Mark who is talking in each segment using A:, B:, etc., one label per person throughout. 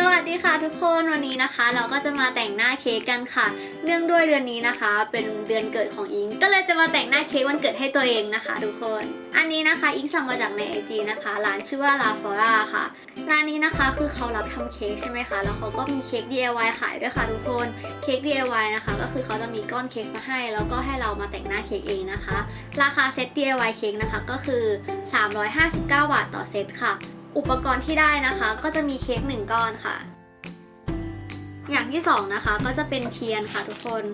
A: สวัสดีค่ะทุกคนวันนี้นะคะ เราก็จะมาแต่งหน้าเค้กกันค่ะ เนื่องด้วยเดือนนี้นะคะ เป็นเดือนเกิดของอิง ก็เลยจะมาแต่งหน้าเค้กวันเกิดให้ตัวเองนะคะ ทุกคน อันนี้นะคะอิงสั่งมาจากในไอจีนะคะร้านชื่อว่าลาฟอร่าค่ะร้านนี้นะคะคือเขารับทำเค้กใช่ไหมคะแล้วเขาก็มีเค้ก DIY ขายด้วยค่ะทุกคนเค้ก DIY นะคะ ก็คือเขาจะมีก้อนเค้กมาให้ แล้วก็ให้เรามาแต่งหน้าเค้กเองนะคะ ราคาเซต DIY เค้กนะคะก็คือ 359 บาทต่อเซตค่ะ อุปกรณ์ที่ได้นะคะ ก็จะมีเค้กหนึ่งก้อนค่ะ อย่างที่สองนะคะก็จะเป็นเทียนค่ะทุกคน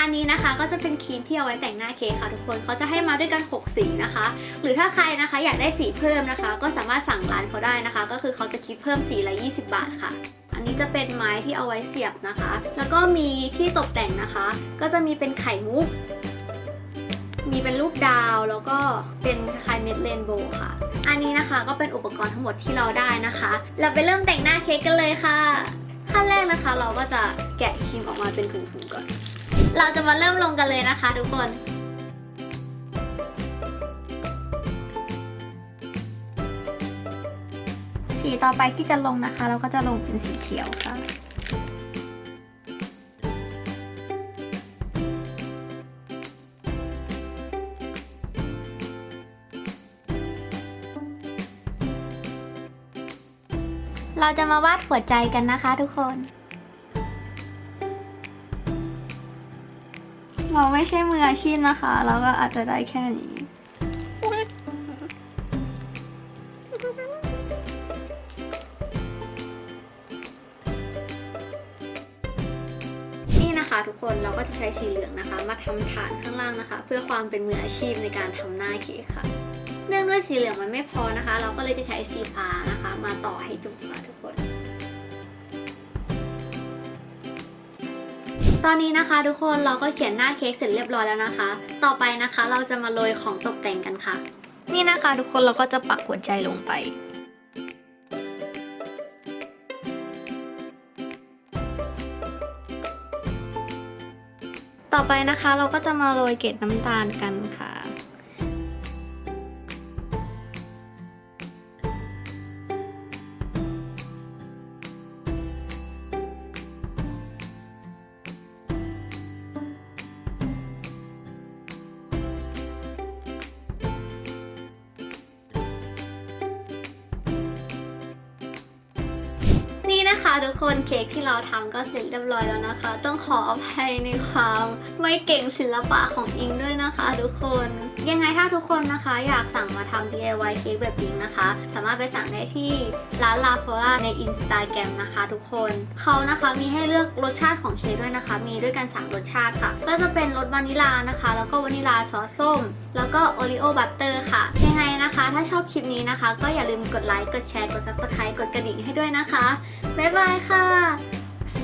A: อันนี้นะคะก็จะเป็นครีมที่เอาไว้แต่งหน้าเค้กค่ะทุกคนเขาจะให้มาด้วยกัน 6 สีนะคะ หรือถ้าใครนะคะอยากได้สีเพิ่มนะคะ ก็สามารถสั่งร้านเขาได้นะคะ ก็คือเขาจะคิดเพิ่มสีละ 20 บาทค่ะอันนี้จะเป็นไม้ที่เอาไว้เสียบนะคะ แล้วก็มีที่ตกแต่งนะคะ ก็จะมีเป็นไข่มุก มีเป็นรูปดาวแล้วก็เป็นคล้ายๆเม็ดเรนโบว์ค่ะ อันนี้นะคะก็เป็นอุปกรณ์ทั้งหมดที่เราได้นะคะ เราไปเริ่มแต่งหน้าเค้กกันเลยค่ะ ขั้นแรกนะคะเราก็จะแกะครีมออกมาเป็นถุงๆก่อน เราจะมาเริ่มลงกันเลยนะคะ ทุกคนสีต่อไปที่จะลงนะคะ เราก็จะลงเป็นสีเขียวค่ะ เราจะมาวาดหัวใจกันนะคะทุกคนเราไม่ใช่มืออาชีพนะคะ เราก็อาจจะได้แค่นี้นี่นะคะทุกคนเราก็จะใช้สีเหลืองนะคะ มาทำฐานข้างล่างนะคะ เพื่อความเป็นมืออาชีพในการทำหน้าเค้กค่ะ เนื่องด้วยสีเหลืองมันไม่พอนะคะ เราก็เลยจะใช้สีฟ้านะคะ มาต่อให้จุกค่ะทุกคน ตอนนี้นะคะทุกคนเราก็เขียนหน้าเค้กเสร็จเรียบร้อยแล้วนะคะ ต่อไปนะคะเราจะมาโรยของตกแต่งกันค่ะ นี่นะคะทุกคนเราก็จะปักหัวใจลงไปต่อไปนะคะเราก็จะมาโรยเกล็ดน้ำตาลกันค่ะ นะคะทุกคนเค้กที่เราทำก็เสร็จเรียบร้อยแล้วนะคะ ต้องขออภัยในความไม่เก่งศิลปะของอิงด้วยนะคะทุกคน ยังไงถ้าทุกคนนะคะ อยากสั่งมาทำ DIY เค้กแบบอิงนะคะ สามารถไปสั่งได้ที่ร้านลาฟอร่าใน Instagram นะคะทุกคนเขานะคะมีให้เลือกรสชาติของเค้กด้วยนะคะ มีด้วยกัน3รสชาติค่ะ ก็จะเป็นรสวานิลานะคะ แล้วก็วานิลาซอสส้ม แล้วก็โอริโอบัตเตอร์ค่ะ ยังไงนะคะ ถ้าชอบคลิปนี้นะคะ ก็อย่าลืมกดไลค์ กดแชร์ กดซับสไครต์กดกระดิ่งให้ด้วยนะคะ บ๊ายบายค่ะ